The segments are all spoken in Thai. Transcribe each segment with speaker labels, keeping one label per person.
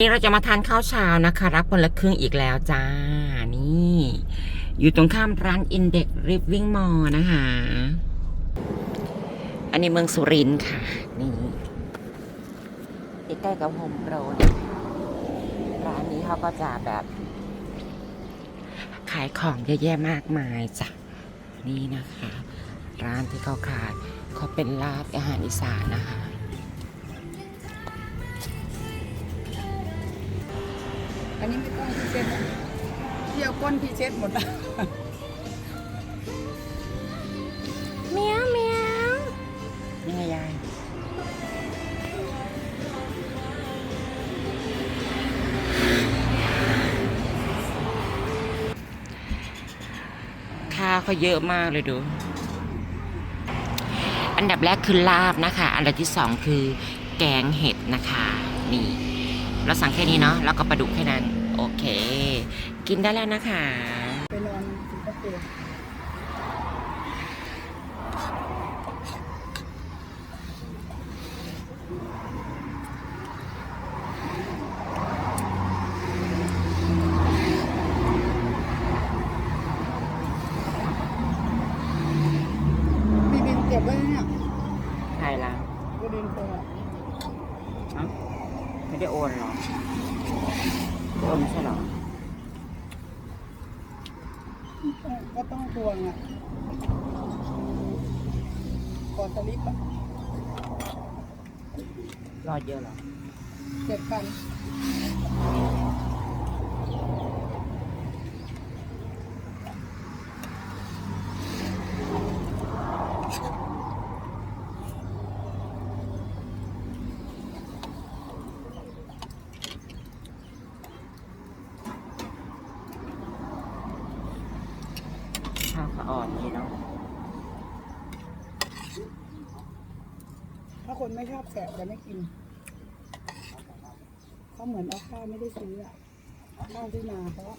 Speaker 1: นี่เราจะมาทานข้าวเช้านะคะ รับคนละครึ่งอีกแล้วจ้า นี่ อยู่ตรงข้ามร้านอินเด็กริฟวิ่งมอนะคะ อันนี้เมืองสุรินทร์ค่ะ นี่ใกล้กับโฮมโปรนะร้านนี้เขาก็จะแบบ ขายของเยอะแยะมากมายจ้ะ นี่นะคะ ร้านที่เขาขายเขาเป็นร้านอาหารอีสานนะคะ
Speaker 2: นนี้ไม่ต้องพรีเซ็ตอะพี่เอาก้นพรีเซ็ตหมดอะ
Speaker 1: เมียวเมียวนี่ไงยายข้าเขาเยอะมากเลยดู อันดับแรกคือลาบนะคะ อันดับที่สองคือแกงเห็ดนะคะ นี่ เราสั่งแค่นี้เนาะ แล้วก็ปลาดุกแค่นั้น โอเค กินได้แล้วนะคะ
Speaker 2: ไปนอนสิงคโปร์มีบินเก็บไว้เนี่ย
Speaker 1: ใครล่ะ
Speaker 2: ก็บินเธออะ
Speaker 1: เอ้า ไม่ได้โอนเหรอโอนไม่ใช่เหรอ
Speaker 2: ก็ต้องทวงอะก่อนสลิปอะ
Speaker 1: รอดเยอะเหรอ
Speaker 2: เจ็ดพัน
Speaker 1: ข้าวขาอ่อนนี่เนาะ
Speaker 2: ถ้าคนไม่ชอบแสบจะไม่กินเขาเหมือนเอาข้าวไม่ได้ซื้ออะข้าวที่นาเพราะ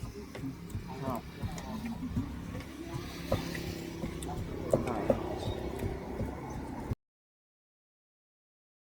Speaker 1: ชอบ